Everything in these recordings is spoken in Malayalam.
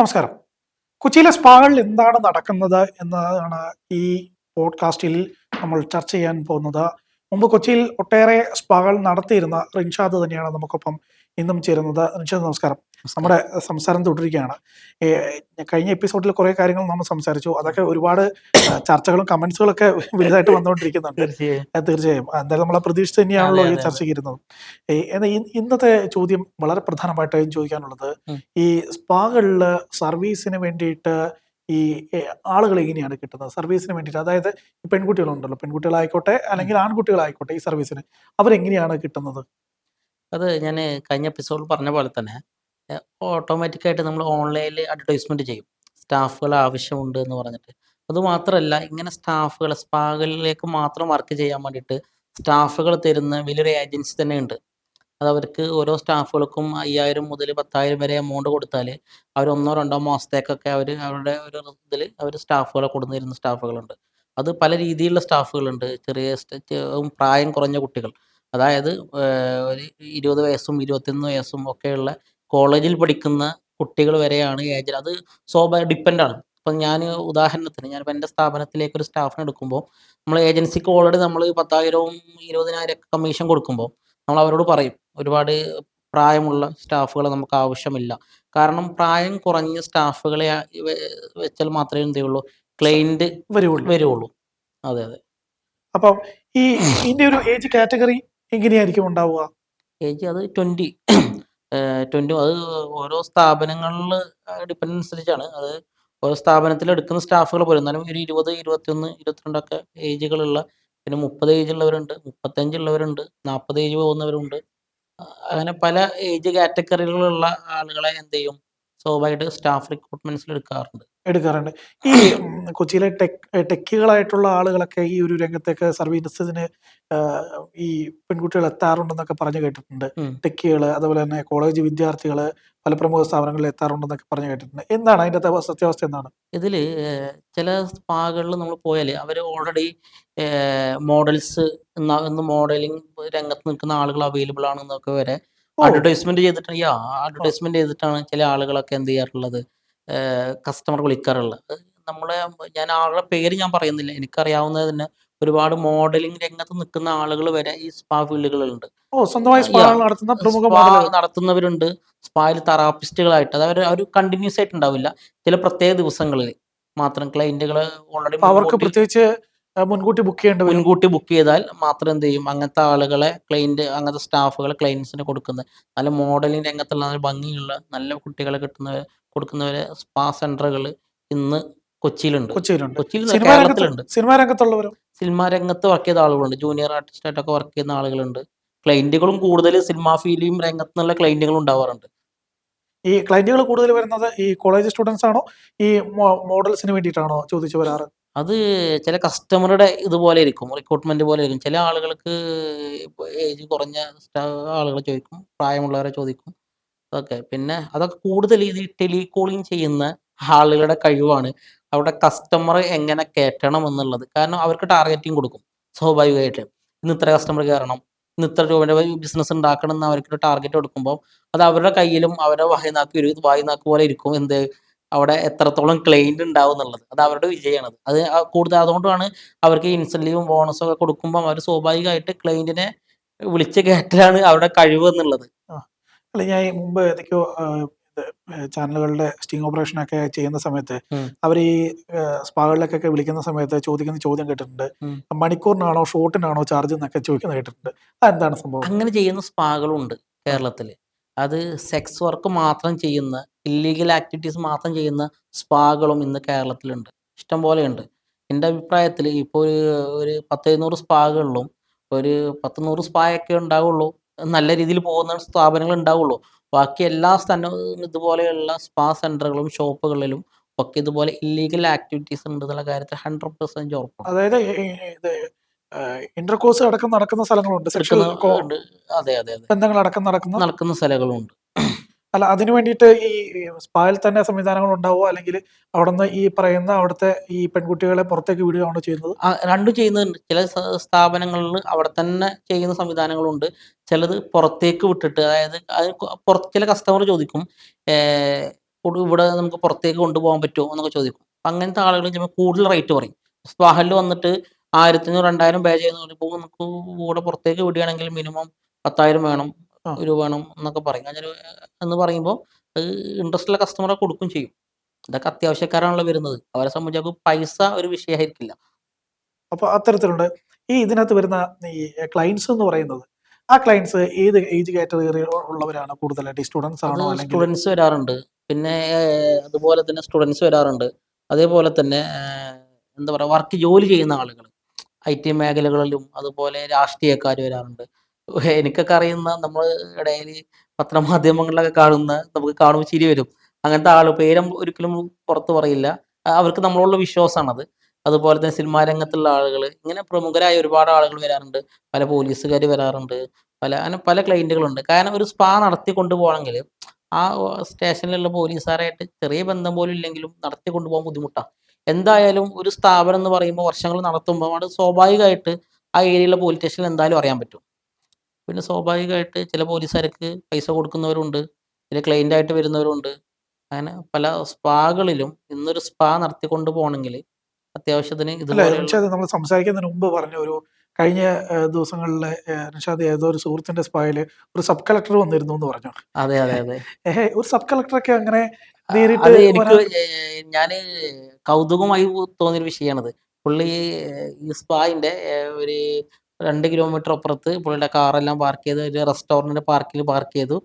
നമസ്കാരം. കൊച്ചിയിലെ സ്പാകളിൽ എന്താണ് നടക്കുന്നത് എന്നതാണ് ഈ പോഡ്കാസ്റ്റിൽ നമ്മൾ ചർച്ച ചെയ്യാൻ പോകുന്നത്. മുമ്പ് കൊച്ചിയിൽ ഒട്ടേറെ സ്പാകൾ നടത്തിയിരുന്ന റിൻഷാദ് തന്നെയാണ് നമുക്കൊപ്പം ഇന്നും ചേരുന്നത്. റിൻഷാദ് നമസ്കാരം. നമ്മുടെ സംസാരം തുടരുകയാണ്. കഴിഞ്ഞ എപ്പിസോഡിൽ കുറെ കാര്യങ്ങൾ നമ്മൾ സംസാരിച്ചു. അതൊക്കെ ഒരുപാട് ചർച്ചകളും കമന്റ്സുകളും ഒക്കെ വലുതായിട്ട് വന്നുകൊണ്ടിരിക്കുന്നുണ്ട്. തീർച്ചയായും. എന്തായാലും നമ്മളെ പ്രതീക്ഷിച്ച് തന്നെയാണല്ലോ ഈ ചർച്ച ചർച്ചയ്ക്ക് ഇരുന്നത് ഇന്നത്തെ ചോദ്യം വളരെ പ്രധാനമായിട്ടും ചോദിക്കാനുള്ളത്. ഈ സ്പാകളിൽ സർവീസിന് വേണ്ടിയിട്ട് ഈ ആളുകൾ എങ്ങനെയാണ് കിട്ടുന്നത്? സർവീസിന് വേണ്ടിയിട്ട് അതായത് ഈ പെൺകുട്ടികളുണ്ടല്ലോ. പെൺകുട്ടികളായിക്കോട്ടെ അല്ലെങ്കിൽ ആൺകുട്ടികളായിക്കോട്ടെ ഈ സർവീസിന്. അവരെങ്ങനെയാണ് കിട്ടുന്നത്? അത് ഞാൻ കഴിഞ്ഞ എപ്പിസോഡിൽ പറഞ്ഞ പോലെ തന്നെ ഓട്ടോമാറ്റിക്കായിട്ട് നമ്മൾ ഓൺലൈനിൽ അഡ്വർടൈസ്മെന്റ് ചെയ്യും. സ്റ്റാഫുകൾ ആവശ്യമുണ്ട് എന്ന് പറഞ്ഞിട്ട്. അതുമാത്രമല്ല ഇങ്ങനെ സ്റ്റാഫുകൾ സ്പാകളിലേക്ക് മാത്രം വർക്ക് ചെയ്യാൻ വേണ്ടിയിട്ട് സ്റ്റാഫുകൾ തരുന്ന വലിയൊരു ഏജൻസി തന്നെ ഉണ്ട്. അത് അവർക്ക് ഓരോ സ്റ്റാഫുകൾക്കും അയ്യായിരം മുതൽ പത്തായിരം വരെ എമൗണ്ട് കൊടുത്താൽ അവർ ഒന്നോ രണ്ടോ മാസത്തേക്കൊക്കെ അവർ അവരുടെ ഒരു ഇതിൽ അവർ സ്റ്റാഫുകളെ കൊടുന്നിരുന്ന സ്റ്റാഫുകളുണ്ട്. അത് പല രീതിയിലുള്ള സ്റ്റാഫുകളുണ്ട്. ചെറിയ പ്രായം കുറഞ്ഞ കുട്ടികൾ. അതായത് ഒരു ഇരുപത് വയസ്സും ഇരുപത്തൊന്ന് വയസ്സും ഒക്കെയുള്ള കോളേജിൽ പഠിക്കുന്ന കുട്ടികൾ വരെയാണ് ഏജ് അത് സ്വാഭാവിക ഡിപ്പെൻഡാണ് ഇപ്പം ഞാൻ ഉദാഹരണത്തിന് ഞാനിപ്പോൾ എന്റെ സ്ഥാപനത്തിലേക്ക് ഒരു സ്റ്റാഫിനെ എടുക്കുമ്പോൾ നമ്മൾ ഏജൻസിക്ക് ഓൾറെഡി നമ്മൾ പത്തായിരവും ഇരുപതിനായിരം ഒക്കെ കമ്മീഷൻ കൊടുക്കുമ്പോൾ നമ്മൾ അവരോട് പറയും ഒരുപാട് പ്രായമുള്ള സ്റ്റാഫുകളെ നമുക്ക് ആവശ്യമില്ല. കാരണം പ്രായം കുറഞ്ഞ സ്റ്റാഫുകളെ വെച്ചാൽ മാത്രമേ എന്ത് ചെയ്യുള്ളൂ? ക്ലൈന്റ് വരുവുള്ളൂ. അതെ അതെ. അപ്പം ഈ ഇതിന്റെ ഒരു ഏജ് കാറ്റഗറി എങ്ങനെയായിരിക്കും ഉണ്ടാവുക? ഏജ് അത് ട്വന്റി ട്വന്റി അത് ഓരോ സ്ഥാപനങ്ങളിൽ ഡിപ്പെൻഡ് അനുസരിച്ചാണ്. അത് ഓരോ സ്ഥാപനത്തിൽ എടുക്കുന്ന സ്റ്റാഫുകൾ പോലും. എന്നാലും ഒരു ഇരുപത് ഇരുപത്തിയൊന്ന് ഇരുപത്തിരണ്ടൊക്കെ ഏജുകളുള്ള പിന്നെ മുപ്പത് ഏജുള്ളവരുണ്ട് മുപ്പത്തഞ്ചുള്ളവരുണ്ട് നാൽപ്പത് ഏജ് പോകുന്നവരുണ്ട്. അങ്ങനെ പല ഏജ് കാറ്റഗറികളിലുള്ള ആളുകളെ എന്ത് ചെയ്യും? സ്വാഭാവികമായിട്ട് സ്റ്റാഫ് റിക്രൂട്ട്മെന്റ്സിൽ എടുക്കാറുണ്ട്. എടുക്കാറുണ്ട്. ഈ കൊച്ചിയിലെ ടെക് ടെക്കുകളായിട്ടുള്ള ആളുകളൊക്കെ ഈ ഒരു രംഗത്തേക്ക് സർവീസസിന് ഈ പെൺകുട്ടികൾ എത്താറുണ്ടെന്നൊക്കെ പറഞ്ഞു കേട്ടിട്ടുണ്ട്. ടെക്കുകൾ അതുപോലെ തന്നെ കോളേജ് വിദ്യാർത്ഥികൾ പല പ്രമുഖ സ്ഥാപനങ്ങളിൽ എത്താറുണ്ടെന്നൊക്കെ പറഞ്ഞു കേട്ടിട്ടുണ്ട്. എന്താണ് അതിന്റെ സത്യാവസ്ഥ എന്താണ്? ഇതിൽ ചില സ്പാകളിൽ നമ്മൾ പോയാൽ അവർ ഓൾറെഡി മോഡൽസ് ഇന്ന് മോഡലിംഗ് രംഗത്ത് നിൽക്കുന്ന ആളുകൾ അവൈലബിൾ ആണെന്നൊക്കെ വരെ അഡ്വർടൈസ്മെന്റ് ചെയ്തിട്ട് യാ അഡ്വർടൈസ്മെന്റ് ചെയ്തിട്ടാണ് ചില ആളുകളൊക്കെ എന്ത് ചെയ്യാറുള്ളത്? കസ്റ്റമർ വിളിക്കാറുള്ളത്. നമ്മളെ ഞാൻ ആളുടെ പേര് ഞാൻ പറയുന്നില്ല. എനിക്കറിയാവുന്നത് തന്നെ ഒരുപാട് മോഡലിംഗ് രംഗത്ത് നിൽക്കുന്ന ആളുകൾ വരെ ഈ സ്പാ ഫീൽഡുകളുണ്ട് സ്പാ നടത്തുന്നവരുണ്ട്. സ്പായിൽ തെറാപ്പിസ്റ്റുകളായിട്ട് അതായത് അവർ കണ്ടിന്യൂസ് ആയിട്ട് ഉണ്ടാവില്ല. ചില പ്രത്യേക ദിവസങ്ങളിൽ മാത്രം ക്ലയന്റുകൾ ഓൾറെഡി അവർക്ക് പ്രത്യേകിച്ച് മുൻകൂട്ടി ബുക്ക് ചെയ്യേണ്ടി മുൻകൂട്ടി ബുക്ക് ചെയ്താൽ മാത്രം എന്ത് ചെയ്യും? അങ്ങനത്തെ ആളുകളെ ക്ലയന്റ് അങ്ങനത്തെ സ്റ്റാഫുകളെ ക്ലൈൻസിന് കൊടുക്കുന്നത്. നല്ല മോഡലിംഗ് രംഗത്തുള്ള നല്ല ഭംഗിയുള്ള നല്ല കുട്ടികളെ കിട്ടുന്ന കൊടുക്കുന്നവരെ സ്പാ സെന്ററുകൾ ഇന്ന് കൊച്ചിയിലുണ്ട്. കൊച്ചിയിലുണ്ട്. കൊച്ചിയിൽ സിനിമാ രംഗത്ത് കേരളത്തിലുണ്ട് സിനിമാ രംഗത്തുള്ളവരും? സിനിമാ രംഗത്ത് വർക്ക് ചെയ്ത ആളുകളുണ്ട്. ജൂനിയർ ആർട്ടിസ്റ്റ് ആയിട്ടൊക്കെ വർക്ക് ചെയ്യുന്ന ആളുകളുണ്ട്. ക്ലൈന്റുകളും കൂടുതൽ സിനിമാ ഫീലിയും രംഗത്ത് നിന്നുള്ള ക്ലയന്റുകൾ ഉണ്ടാവാറുണ്ട്. ഈ ക്ലൈന്റുകൾ കൂടുതൽ വരുന്നത് ഈ കോളേജ് സ്റ്റുഡൻസ് ആണോ? ഈ മോഡൽസിന് വേണ്ടിയിട്ടാണോ ചോദിച്ചു വരാറ്? അത് ചില കസ്റ്റമറുടെ ഇതുപോലെ ഇരിക്കും. റിക്രൂട്ട്മെന്റ് പോലെ ഇരിക്കും. ചില ആളുകൾക്ക് ഏജ് കുറഞ്ഞ ആളുകൾ ചോദിക്കും. പ്രായമുള്ളവരെ ചോദിക്കും. അതൊക്കെ പിന്നെ അതൊക്കെ കൂടുതൽ ഇത് ടെലികോളിങ് ചെയ്യുന്ന ആളുകളുടെ കഴിവാണ്. അവിടെ കസ്റ്റമർ എങ്ങനെ കയറ്റണം എന്നുള്ളത്. കാരണം അവർക്ക് ടാർഗറ്റിംഗ് കൊടുക്കും സ്വാഭാവികമായിട്ട്. ഇന്ന് ഇത്ര കസ്റ്റമർ കയറണം ഇന്ന് ഇത്ര രൂപയുടെ ബിസിനസ് ഉണ്ടാക്കണം എന്ന് അവർക്ക് ടാർഗറ്റ് കൊടുക്കുമ്പോൾ അത് അവരുടെ കയ്യിലും അവരുടെ വായിനാക്ക് വായിനാക്ക് പോലെ ഇരിക്കും. എന്ത് അവിടെ എത്രത്തോളം ക്ലൈന്റ് ഉണ്ടാവും എന്നുള്ളത്. അത് അവരുടെ വിജയമാണ് അത് കൂടുതൽ അതുകൊണ്ടാണ് അവർക്ക് ഇൻസെന്റീവും ബോണസും ഒക്കെ കൊടുക്കുമ്പോൾ അവർ സ്വാഭാവികമായിട്ട് ക്ലെയിന്റിനെ വിളിച്ച് കയറ്റലാണ് അവരുടെ കഴിവ് എന്നുള്ളത്. അല്ല ഞാൻ മുമ്പ് ഏതൊക്കെയോ ചാനലുകളുടെ സ്റ്റിംഗ് ഓപ്പറേഷൻ ഒക്കെ ചെയ്യുന്ന സമയത്ത് അവർ ഈ സ്പാകളിലേക്കൊക്കെ വിളിക്കുന്ന സമയത്ത് ചോദിക്കുന്ന ചോദ്യം കേട്ടിട്ടുണ്ട്. മണിക്കൂറിനാണോ ഷോട്ടിനാണോ ചാർജ് എന്നൊക്കെ ചോദിക്കുന്നത് കേട്ടിട്ടുണ്ട്. അതെന്താണ് സംഭവം? അങ്ങനെ ചെയ്യുന്ന സ്പാകളുണ്ട് കേരളത്തിൽ അത് സെക്സ് വർക്ക് മാത്രം ചെയ്യുന്ന ഇല്ലീഗൽ ആക്ടിവിറ്റീസ് മാത്രം ചെയ്യുന്ന സ്പാകളും ഇന്ന് കേരളത്തിലുണ്ട്. ഇഷ്ടം പോലെയുണ്ട്. എന്റെ അഭിപ്രായത്തിൽ ഇപ്പോൾ ഒരു ഒരു പത്ത് എഴുന്നൂറ് സ്പാകളിലും ഒരു പത്ത് നൂറ് സ്പായൊക്കെ ഉണ്ടാവുള്ളൂ. നല്ല രീതിയിൽ പോകുന്ന സ്ഥാപനങ്ങൾ ഉണ്ടാവുള്ളൂ. ബാക്കി എല്ലാ സ്ഥലവും ഇതുപോലെയുള്ള സ്പാ സെന്ററുകളും ഷോപ്പുകളിലും ഒക്കെ ഇതുപോലെ ഇല്ലീഗൽ ആക്ടിവിറ്റീസ് ഉണ്ട് എന്നുള്ള കാര്യത്തിൽ ഹൺഡ്രഡ് പെർസെന്റ് ഉറപ്പാണ്. അതായത് ഇന്റർകോഴ്സ് അടക്കം നടക്കുന്ന സ്ഥലങ്ങളുണ്ട്. സെക്ഷൽ. അതെ അതെ ബന്ധങ്ങൾ അടക്കം നടക്കുന്ന നടക്കുന്ന സ്ഥലങ്ങളുണ്ട്. അല്ല അതിനു വേണ്ടിയിട്ട് ഈ സ്പായിൽ തന്നെ സംവിധാനങ്ങൾ ഉണ്ടാവുമോ? അല്ലെങ്കിൽ അവിടുന്ന് ഈ പറയുന്ന അവിടുത്തെ ഈ പെൺകുട്ടികളെ പുറത്തേക്ക് വിടുകയാണോ ചെയ്യുന്നത്? രണ്ടും ചെയ്യുന്നുണ്ട്. ചില സ്ഥാപനങ്ങളിൽ അവിടെ തന്നെ ചെയ്യുന്ന സംവിധാനങ്ങളുണ്ട്. ചിലത് പുറത്തേക്ക് വിട്ടിട്ട് അതായത് പുറത്ത് ചില കസ്റ്റമർ ചോദിക്കും ഇവിടെ നമുക്ക് പുറത്തേക്ക് കൊണ്ടുപോകാൻ പറ്റുമോ? എന്നൊക്കെ ചോദിക്കും. അങ്ങനത്തെ ആളുകൾ ചിലപ്പോൾ കൂടുതൽ റേറ്റ് പറയും സ്പാഹലിൽ വന്നിട്ട് ആയിരത്തിനും രണ്ടായിരം പേ ചെയ്യുന്ന. പറയുമ്പോൾ നമുക്ക് കൂടെ പുറത്തേക്ക് വിടുകയാണെങ്കിൽ മിനിമം പത്തായിരം വേണം രൂപ ഒരു വേണം എന്നൊക്കെ പറയും. അങ്ങനെ എന്ന് പറയുമ്പോൾ ഇൻട്രസ്റ്റ് ഉള്ള കസ്റ്റമറെ കൊടുക്കും ചെയ്യും. ഇതൊക്കെ അത്യാവശ്യക്കാരാണല്ലോ വരുന്നത്. അവരെ സംബന്ധിച്ച് പൈസ ഒരു വിഷയമായിരിക്കില്ല. അപ്പൊ അത്തരത്തിലുണ്ട്. ഈ ഇതിനകത്ത് വരുന്ന ഈ ക്ലയൻസ് എന്ന് പറയുന്നത് ആ ക്ലയൻസ് ഏത് ഏജ് കാറ്റഗറി ഉള്ളവരാണ് കൂടുതലായിട്ട്? സ്റ്റുഡൻസ് അത് ആണോ സ്റ്റുഡൻസ് വരാറുണ്ട്. പിന്നെ അതുപോലെ തന്നെ സ്റ്റുഡൻസ് വരാറുണ്ട്. അതേപോലെ തന്നെ എന്താ പറയുക വർക്ക് ജോലി ചെയ്യുന്ന ആളുകൾ ഐ ടി മേഖലകളിലും അതുപോലെ രാഷ്ട്രീയക്കാർ വരാറുണ്ട്. എനിക്കൊക്കെ അറിയുന്ന നമ്മൾ ഇടയിൽ പത്രമാധ്യമങ്ങളിലൊക്കെ കാണുന്ന നമുക്ക് കാണുമ്പോൾ ചിരി വരും. അങ്ങനത്തെ ആൾ പേരും ഒരിക്കലും പുറത്ത് പറയില്ല. അവർക്ക് നമ്മളോടുള്ള വിശ്വാസമാണത് അതുപോലെ തന്നെ സിനിമാ രംഗത്തുള്ള ആളുകൾ ഇങ്ങനെ പ്രമുഖരായ ഒരുപാട് ആളുകൾ വരാറുണ്ട്. പല പോലീസുകാർ വരാറുണ്ട്. പല അങ്ങനെ പല ക്ലൈന്റുകളുണ്ട് കാരണം ഒരു സ്പാ നടത്തി കൊണ്ടുപോകണമെങ്കിൽ ആ സ്റ്റേഷനിലുള്ള പോലീസുകാരായിട്ട് ചെറിയ ബന്ധം പോലും ഇല്ലെങ്കിലും നടത്തി കൊണ്ടുപോകാൻ ബുദ്ധിമുട്ടാണ് എന്തായാലും ഒരു സ്ഥാപനം എന്ന് പറയുമ്പോൾ വർഷങ്ങൾ നടത്തുമ്പോൾ അവിടെ സ്വാഭാവികമായിട്ട് ആ ഏരിയയിലെ പോലീസ് സ്റ്റേഷനിൽ എന്തായാലും അറിയാൻ പറ്റും. പിന്നെ സ്വാഭാവികമായിട്ട് ചില പോലീസുകാർക്ക് പൈസ കൊടുക്കുന്നവരുണ്ട് ചില ക്ലൈന്റായിട്ട് ആയിട്ട് വരുന്നവരുണ്ട്. അങ്ങനെ പല സ്പാകളിലും ഇന്നൊരു സ്പാ നടത്തിക്കൊണ്ട് പോകണമെങ്കിൽ അത്യാവശ്യത്തിന് ഇത് നമ്മൾ സംസാരിക്കുന്നതിന് മുമ്പ് പറഞ്ഞ ഒരു കഴിഞ്ഞ ദിവസങ്ങളിലെ നിഷാദ് ഏതോ ഒരു സുഹൃത്തിന്റെ സ്പായിൽ ഒരു സബ് കളക്ടർ വന്നിരുന്നു എന്ന് പറഞ്ഞു? അതെ അതെ അതെ. ഒരു സബ് കളക്ടറൊക്കെ അങ്ങനെ അത് എനിക്ക് ഞാൻ കൗതുകമായി തോന്നിയൊരു വിഷയമാണത് പുള്ളി ഈ സ്പായിന്റെ ഒരു രണ്ട് കിലോമീറ്റർ അപ്പുറത്ത് പുള്ളിയുടെ കാറെല്ലാം പാർക്ക് ചെയ്ത് ഒരു റെസ്റ്റോറന്റിന്റെ പാർക്കിൽ പാർക്ക് ചെയ്തു.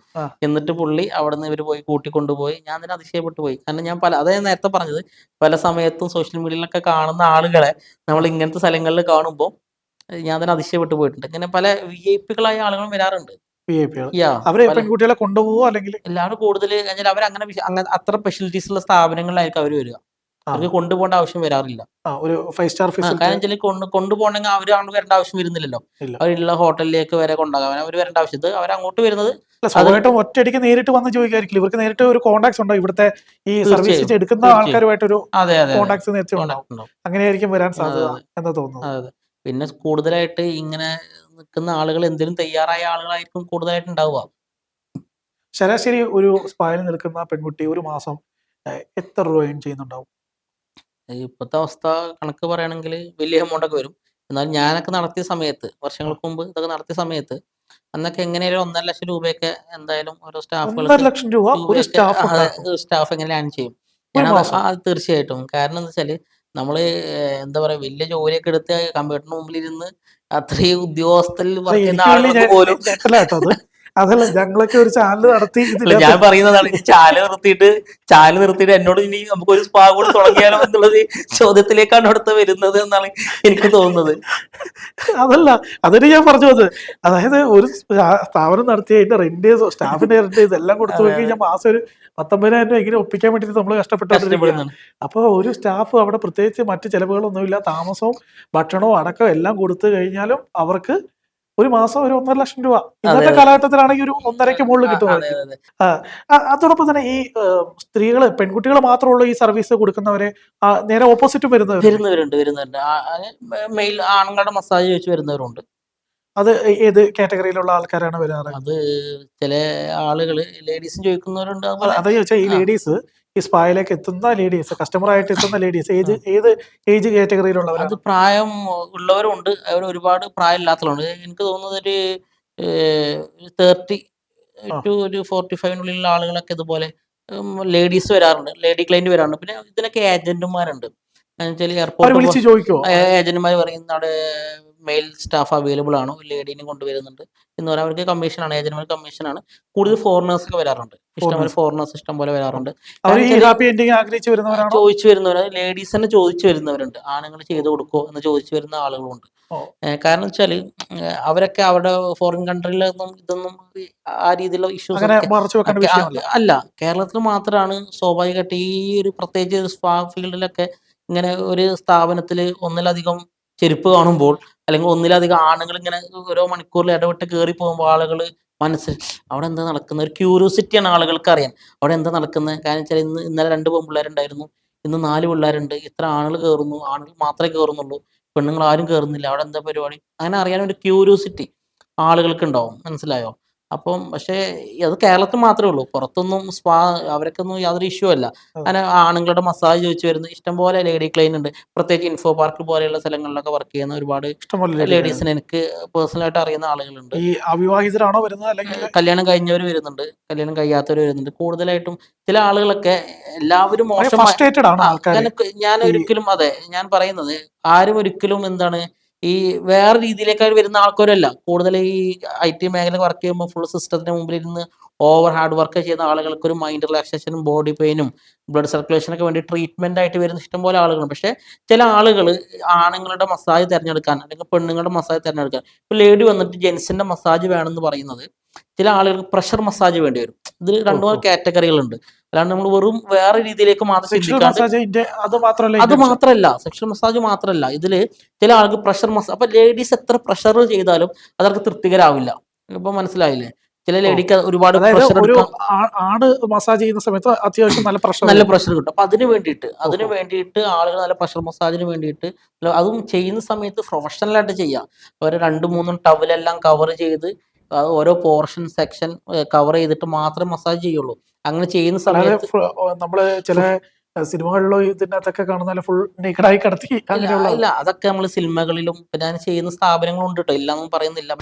എന്നിട്ട് പുള്ളി അവിടെ നിന്ന് ഇവർ പോയി കൂട്ടിക്കൊണ്ടുപോയി. ഞാൻ അതിന് അതിശയപ്പെട്ടു പോയി. കാരണം ഞാൻ പല അതായത് നേരത്തെ പറഞ്ഞത് പല സമയത്തും സോഷ്യൽ മീഡിയയിലൊക്കെ കാണുന്ന ആളുകളെ നമ്മൾ ഇങ്ങനത്തെ സ്ഥലങ്ങളിൽ കാണുമ്പോൾ ഞാൻ അതിന് അതിശയപ്പെട്ടു പോയിട്ടുണ്ട്. ഇങ്ങനെ പല വി ഐ പികളായ ആളുകളും വരാറുണ്ട്. വി ഐ പികൾ അവരെ പെൺകുട്ടികളെ കൊണ്ടുപോകുമോ അല്ലെങ്കിൽ എല്ലാവരും കൂടുതൽ അവർ അങ്ങനെ അത്ര സ്പെഷ്യാലിറ്റീസ് ഉള്ള സ്ഥാപനങ്ങളിലായിരിക്കും അവർ വരിക. അവർക്ക് കൊണ്ടുപോകേണ്ട ആവശ്യം വരാറില്ല. ഒരു ഫൈവ് സ്റ്റാർ കാരണം കൊണ്ട് കൊണ്ടുപോകണമെങ്കിൽ അവർ അങ്ങോട്ട് വരേണ്ട ആവശ്യം വരുന്നില്ലല്ലോ. അവരുള്ള ഹോട്ടലിലേക്ക് വരെ കൊണ്ടാകാൻ അവർ വരേണ്ട ആവശ്യം. അവർ അങ്ങോട്ട് വരുന്നത് സ്വാഭാവികമായിട്ടും ഒറ്റയടിക്ക് നേരിട്ട് വന്ന് ചോദിക്കായിരിക്കില്ല ഇവർക്ക് നേരിട്ട് ഒരു കോണ്ടാക്ട്സ് ഉണ്ടോ? ഇവിടുത്തെ ഈ സർവീസ് എടുക്കുന്ന. ആൾക്കാരുമായിട്ടൊരു കോണ്ടാക്ട്സ് നേരത്തെ ഉണ്ടാവും. അങ്ങനെയായിരിക്കും വരാൻ സാധ്യത. എന്ന് തോന്നുന്നു. പിന്നെ കൂടുതലായിട്ട് ഇങ്ങനെ നിൽക്കുന്ന ആളുകൾ എന്തിനും തയ്യാറായ ആളുകളായിരിക്കും കൂടുതലായിട്ട് ഉണ്ടാവുക ശരാശരി ഒരു സ്പായിൽ നിൽക്കുന്ന പെൺകുട്ടി ഒരു മാസം എത്ര രൂപ ചെയ്യുന്നുണ്ടാവും? ഇപ്പോഴത്തെ അവസ്ഥ കണക്ക് പറയുകയാണെങ്കിൽ വലിയ എമൗണ്ട് ഒക്കെ വരും. എന്നാൽ ഞാനൊക്കെ നടത്തിയ സമയത്ത് വർഷങ്ങൾക്ക് മുമ്പ് ഇതൊക്കെ നടത്തിയ സമയത്ത് അന്നൊക്കെ എങ്ങനെയാലും ഒന്നര ലക്ഷം രൂപയൊക്കെ എന്തായാലും ഓരോ സ്റ്റാഫുകൾ സ്റ്റാഫ് എങ്ങനെ ലാൻഡ് ചെയ്യും. അത് തീർച്ചയായിട്ടും. കാരണം എന്താ വെച്ചാൽ നമ്മൾ എന്താ പറയാ വലിയ ജോലിയൊക്കെ എടുത്ത് കമ്പ്യൂട്ടറിന് മുമ്പിൽ ഇരുന്ന് അത്രയും ഉദ്യോഗസ്ഥരിൽ വർക്ക് ചെയ്യുന്ന ആളുകൾക്ക് പോലും അതല്ല ഞങ്ങളൊക്കെ ഒരു ചാനൽ നടത്തി ഞാൻ പറയുന്നതാണ് ചാൽ നിർത്തിയിട്ട് ചാൽ നിർത്തിയിട്ട് എന്നോട് ഇനി നമുക്ക് ഒരു സ്പാ കൂടി തുടങ്ങിയാലോ എന്നുള്ളത് ചോദ്യത്തിലേക്കാണ് അടുത്ത് വരുന്നത് എന്നാണ് എനിക്ക് തോന്നുന്നത്. അതല്ല അതിന് ഞാൻ പറഞ്ഞു വന്നത്. അതായത് ഒരു സ്ഥാപനം നടത്തി അതിന്റെ റെന്റ് സ്റ്റാഫിന്റെ റെന്റ് ഇതെല്ലാം കൊടുത്തു പോയി കഴിഞ്ഞാൽ മാസം ഒരു പത്തൊമ്പതിനായിരം രൂപ ഇങ്ങനെ ഒപ്പിക്കാൻ വേണ്ടിയിട്ട് നമ്മൾ കഷ്ടപ്പെട്ടുകൊണ്ടിരിക്കുകയാണ് അപ്പൊ അപ്പോൾ ഒരു സ്റ്റാഫ് അവിടെ പ്രത്യേകിച്ച് മറ്റ് ചെലവുകളൊന്നുമില്ല താമസവും ഭക്ഷണവും അടക്കം എല്ലാം കൊടുത്തു കഴിഞ്ഞാലും അവർക്ക് ഒരു മാസം ഒരു ഒന്നര ലക്ഷം രൂപ. ഇന്നത്തെ. കാലഘട്ടത്തിലാണെങ്കിൽ ഒരു ഒന്നരയ്ക്ക് മുകളിൽ ആ, കിട്ടും. അതെ അതെ. ആ, അതോടൊപ്പം തന്നെ ഈ സ്ത്രീകൾ പെൺകുട്ടികൾ മാത്രമുള്ള ഈ സർവീസ് കൊടുക്കുന്നവരെ നേരെ ഓപ്പോസിറ്റ് വരുന്നവർ വരുന്നവരുണ്ട് വരുന്നവരുണ്ട്. മെയിൽ ആണുങ്ങളുടെ മസാജ് ചോദിച്ചു വരുന്നവരുണ്ട്. അത് ഏത് കാറ്റഗറിയിലുള്ള ആൾക്കാരാണ് വരാറ്? അത് ചില ആളുകൾ ലേഡീസും ചോദിക്കുന്നവരുണ്ട് അതെ ചോദിച്ചാൽ ഈ. ലേഡീസ് ഈ സ്പായിലേക്ക് എത്തുന്ന ലേഡീസ് കസ്റ്റമർ ആയിട്ട് എത്തുന്ന ലേഡീസ് ഏജ് ഏത് ഏജ് കാറ്റഗറിയിലുള്ളവരാണ് അത് പ്രായം ഉള്ളവരുണ്ട്. അവർ ഒരുപാട് പ്രായമില്ലാത്തവരുണ്ട്. എനിക്ക് തോന്നുന്നത് ഒരു തേർട്ടി. ടു ഒരു ഫോർട്ടി ഫൈവിനുള്ളിലുള്ള ആളുകളൊക്കെ ഇതുപോലെ ലേഡീസ് വരാറുണ്ട്. ലേഡി ക്ലൈന്റ് വരാറുണ്ട്. പിന്നെ ഇതിനൊക്കെ ഏജന്റുമാരുണ്ട്. എന്നുവെച്ചാൽ എയർപോർട്ട് ഏജന്റുമാർ പറയുന്ന അവിടെ മെയിൽ സ്റ്റാഫ് അവൈലബിൾ ആണോ? ലേഡീനെ കൊണ്ടുവരുന്നുണ്ട്. എന്ന് പറയാൻ അവർക്ക് കമ്മീഷനാണ് ഏജന്റുമാർ കമ്മീഷനാണ് കൂടുതൽ ഫോറിനേഴ്സ് ഒക്കെ വരാറുണ്ട്. ഇഷ്ടംപോലെ ഫോറിനേഴ്സ് ഇഷ്ടം പോലെ വരാറുണ്ട്. വരുന്നവരാണോ? ചോദിച്ചു വരുന്നവർ ലേഡീസ് തന്നെ ചോദിച്ചു വരുന്നവരുണ്ട്. ആണുങ്ങൾ ചെയ്തു കൊടുക്കോ എന്ന് ചോദിച്ചു വരുന്ന ആളുകളുണ്ട്. കാരണം വെച്ചാൽ അവരൊക്കെ അവരുടെ ഫോറിൻ കൺട്രിയിലൊന്നും ഇതൊന്നും ആ രീതിയിലുള്ള ഇഷ്യൂസ് അല്ല കേരളത്തിൽ മാത്രമാണ് സ്വാഭാവികമായിട്ട് ഈ ഒരു പ്രത്യേകിച്ച് സ്പാ ഫീൽഡിലൊക്കെ ഇങ്ങനെ ഒരു സ്ഥാപനത്തിൽ ഒന്നിലധികം ചെരുപ്പ് കാണുമ്പോൾ അല്ലെങ്കിൽ ഒന്നിലധികം ആണുങ്ങൾ ഇങ്ങനെ ഓരോ മണിക്കൂറിൽ ഇടവിട്ട് കയറി പോകുമ്പോൾ ആളുകൾ മനസ്സിൽ അവിടെ എന്താ നടക്കുന്നത്? ഒരു ക്യൂരിയോസിറ്റിയാണ് ആളുകൾക്ക് അറിയാൻ. അവിടെ എന്താ നടക്കുന്നത്? കാരണം വെച്ചാൽ ഇന്ന് ഇന്നലെ രണ്ട് പെൺപിള്ളേരുണ്ടായിരുന്നു. ഇന്ന് നാല് പിള്ളേരുണ്ട്. ഇത്ര ആണുകൾ കയറുന്നു. ആണുങ്ങൾ മാത്രമേ കയറുന്നുള്ളൂ. പെണ്ണുങ്ങൾ ആരും കയറുന്നില്ല. അവിടെ എന്താ പരിപാടി? അങ്ങനെ അറിയാനൊരു ക്യൂരിയോസിറ്റി ആളുകൾക്ക് ഉണ്ടാവും. മനസ്സിലായോ? അപ്പം പക്ഷേ അത് കേരളത്തിൽ മാത്രമേ ഉള്ളൂ. പുറത്തൊന്നും സ്പാ അവർക്കൊന്നും യാതൊരു ഇഷ്യൂ അല്ല. അങ്ങനെ ആണുങ്ങളുടെ മസാജ് ചോദിച്ചു വരുന്നത് ഇഷ്ടംപോലെ ലേഡി ക്ലൈൻ ഉണ്ട്. പ്രത്യേകിച്ച് ഇൻഫോ പാർക്ക് പോലെയുള്ള സ്ഥലങ്ങളിലൊക്കെ വർക്ക് ചെയ്യുന്ന ഒരുപാട്. ലേഡീസിന് എനിക്ക് പേഴ്സണലായിട്ട് അറിയുന്ന ആളുകളുണ്ട്. ഈ അവിവാഹിതരാണോ വരുന്നത്? അല്ലെങ്കിൽ കല്യാണം കഴിഞ്ഞവർ വരുന്നുണ്ട്. കല്യാണം കഴിയാത്തവർ വരുന്നുണ്ട്. കൂടുതലായിട്ടും ചില ആളുകളൊക്കെ എല്ലാവരും മോശം ഞാൻ ഒരിക്കലും അതെ ഞാൻ പറയുന്നത് ആരും ഒരിക്കലും എന്താണ് ഈ വേറെ രീതിയിലേക്ക് അവർ വരുന്ന ആൾക്കാരല്ല. കൂടുതൽ ഈ ഐ ടി മേഖല വർക്ക് ചെയ്യുമ്പോൾ ഫുൾ സിസ്റ്റത്തിന് മുമ്പിൽ ഇരുന്ന് ഓവർ ഹാർഡ് വർക്ക് ചെയ്യുന്ന ആളുകൾക്ക് ഒരു മൈൻഡ് റിലാക്സേഷനും ബോഡി പെയിനും ബ്ലഡ് സർക്കുലേഷനൊക്കെ വേണ്ടി ട്രീറ്റ്മെന്റ് ആയിട്ട് വരുന്ന ഇഷ്ടംപോലെ ആളുകളുണ്ട്. പക്ഷേ ചില ആളുകൾ ആണുങ്ങളുടെ മസാജ് തിരഞ്ഞെടുക്കാൻ അല്ലെങ്കിൽ പെണ്ണുങ്ങളുടെ മസാജ് തിരഞ്ഞെടുക്കാൻ ഇപ്പൊ ലേഡി വന്നിട്ട് ജെൻസിന്റെ മസാജ് വേണമെന്ന് പറയുന്നത് ചില ആളുകൾക്ക് പ്രഷർ മസാജ് വേണ്ടി വരും. ഇതിൽ രണ്ടു മൂന്ന്. കാറ്റഗറികളുണ്ട് അല്ലാണ്ട് നമ്മൾ വെറും വേറെ രീതിയിലേക്ക് മാത്രം ചിന്തിക്കാണ്ട് അത് മാത്രമല്ല മാത്രമല്ല സെക്ഷൽ മസാജ് മാത്രമല്ല ഇതിൽ ചില ആൾക്ക് പ്രഷർ മസാജ് അപ്പൊ ലേഡീസ് എത്ര പ്രഷർ ചെയ്താലും അതവർക്ക് തൃപ്തികരാവില്ല. ഇപ്പൊ മനസ്സിലായില്ലേ? ചില ലേഡിക്ക് ഒരുപാട് പ്രഷർ ആട് മസാജ് ചെയ്യുന്ന സമയത്ത് അത്യാവശ്യം നല്ല പ്രഷർ നല്ല പ്രഷർ കിട്ടും. അപ്പൊ അതിന് വേണ്ടിയിട്ട് അതിന്. വേണ്ടിയിട്ട് ആളുകൾ നല്ല പ്രഷർ മസാജിന് വേണ്ടിയിട്ട് അതും ചെയ്യുന്ന സമയത്ത് പ്രൊഫഷണൽ ആയിട്ട് ചെയ്യാം. അവർ രണ്ടു മൂന്നും ടവലെല്ലാം കവർ ചെയ്ത് ഓരോ പോർഷൻ സെക്ഷൻ കവർ ചെയ്തിട്ട് മാത്രമേ മസാജ് ചെയ്യുള്ളൂ. അങ്ങനെ ചെയ്യുന്ന സമയത്ത് നമ്മൾ ചില സിനിമകളിലോ ഇതിനകത്തൊക്കെ കാണുന്ന ഫുൾ നീക്കടായി കിടത്തി ഇല്ല അങ്ങനെയുള്ള അതൊക്കെ നമ്മൾ സിനിമകളിലും പിന്നെ ചെയ്യുന്ന സ്ഥാപനങ്ങളും ഉണ്ട് കേട്ടോ ഇല്ലാന്നും പറയുന്നില്ല.